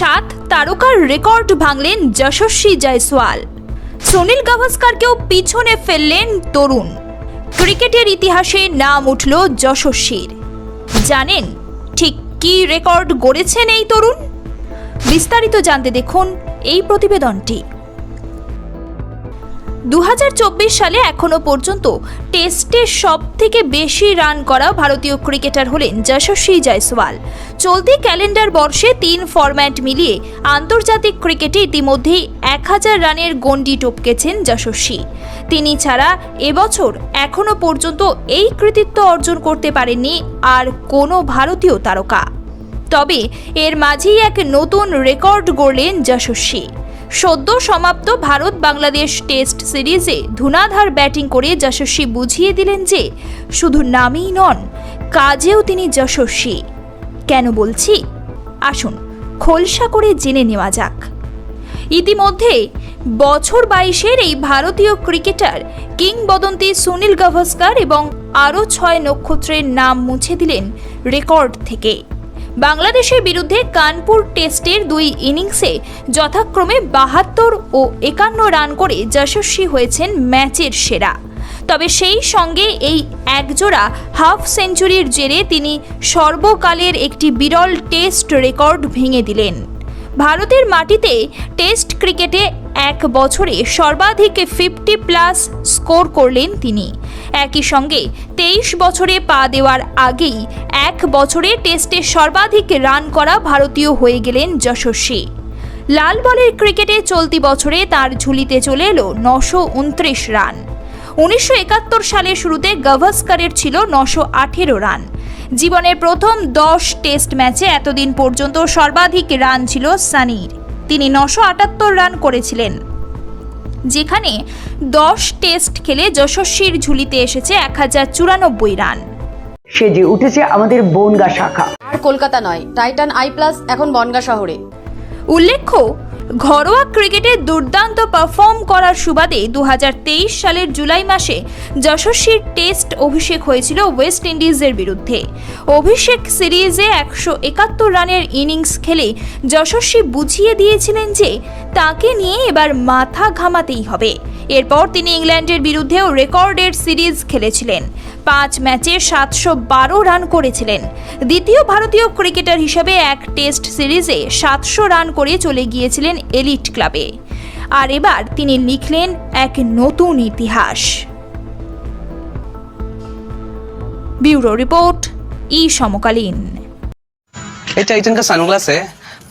সাত তারকার রেকর্ড ভাঙলেন যশস্বী জয়সওয়াল। সুনীল গাভাস্কারকেও পিছনে ফেললেন তরুণ। ক্রিকেটের ইতিহাসে নাম উঠল যশস্বীর। জানেন ঠিক কি রেকর্ড গড়েছেন এই তরুণ? বিস্তারিত জানতে দেখুন এই প্রতিবেদনটি। দু হাজার চব্বিশ সালে এখনও পর্যন্ত টেস্টে সব থেকে বেশি রান করা ভারতীয় ক্রিকেটার হলেন যশস্বী জয়সওয়াল। চলতি ক্যালেন্ডার বর্ষে তিন ফরম্যাট মিলিয়ে আন্তর্জাতিক ক্রিকেটে ইতিমধ্যেই এক হাজার রানের গণ্ডি টপকেছেন যশস্বী। তিনি ছাড়া এবছর এখনও পর্যন্ত এই কৃতিত্ব অর্জন করতে পারেননি আর কোনো ভারতীয় তারকা। তবে এর মাঝেই এক নতুন রেকর্ড গড়লেন যশস্বী। সদ্য সমাপ্ত ভারত বাংলাদেশ টেস্ট সিরিজে ধুনাধার ব্যাটিং করে যশস্বী বুঝিয়ে দিলেন যে শুধু নামেই নন, কাজেও তিনি যশস্বী। কেন বলছি? আসুন, খোলসা করে জেনে নেওয়া যাক। ইতিমধ্যে বছর বাইশের এই ভারতীয় ক্রিকেটার কিংবদন্তি সুনীল গাভাস্কার এবং আরও ছয় নক্ষত্রের নাম মুছে দিলেন রেকর্ড থেকে। বাংলাদেশের বিরুদ্ধে কানপুর টেস্টের দুই ইনিংসে যথাক্রমে বাহাত্তর ও একান্ন রান করে যশস্বী হয়েছেন ম্যাচের সেরা। তবে সেই সঙ্গে এই একজোড়া হাফ সেঞ্চুরির জেরে তিনি সর্বকালের একটি বিরল টেস্ট রেকর্ড ভেঙে দিলেন। ভারতের মাটিতে টেস্ট ক্রিকেটে এক বছরে সর্বাধিক ফিফটি প্লাস স্কোর করলেন তিনি। একই সঙ্গে তেইশ বছরে পা দেওয়ার আগেই এক বছরে টেস্টে সর্বাধিক রান করা ভারতীয় হয়ে গেলেন যশস্বী। লাল বলের ক্রিকেটে চলতি বছরে তার ঝুলিতে চলে এলো নশো উনত্রিশ রান। উনিশশো একাত্তর সালের শুরুতে গাভাস্কারের ছিল নশো আঠেরো রান। জীবনের প্রথম দশ টেস্ট ম্যাচে এতদিন পর্যন্ত সর্বাধিক রান ছিল সানির। তিনি নশো আটাত্তর রান করেছিলেন। যেখানে দশ টেস্ট খেলে যশস্বীর ঝুলিতে এসেছে এক হাজার চুরানব্বই রান। সেজে উঠেছে আমাদের বনগা শাখা। আর কলকাতা নয় টাইটান আই প্লাস এখন বনগা শহরে। উল্লেখ্য ঘরোয়া ক্রিকেটে দুর্দান্ত পারফর্ম করার সুবাদে দু হাজার তেইশ সালের জুলাই মাসে যশস্বীর টেস্ট অভিষেক হয়েছিল ওয়েস্ট ইন্ডিজের বিরুদ্ধে। অভিষেক সিরিজে একশো একাত্তর রানের ইনিংস খেলে যশস্বী বুঝিয়ে দিয়েছিলেন যে তাকে নিয়ে এবার মাথা ঘামাতেই হবে। এরপর তিনি ইংল্যান্ডের বিরুদ্ধেও রেকর্ডের সিরিজ খেলেছিলেন পাঁচ ম্যাচে সাতশো বারো রান করেছিলেন দ্বিতীয় ভারতীয় ক্রিকেটার হিসেবে এক টেস্ট সিরিজে সাতশো রান করে চলে গিয়েছিলেন এলিট ক্লাবে আর এবার তিনি লিখলেন এক নতুন ইতিহাস ব্যুরো রিপোর্ট ই সমকালীন ये टाइटन का सनग्लास है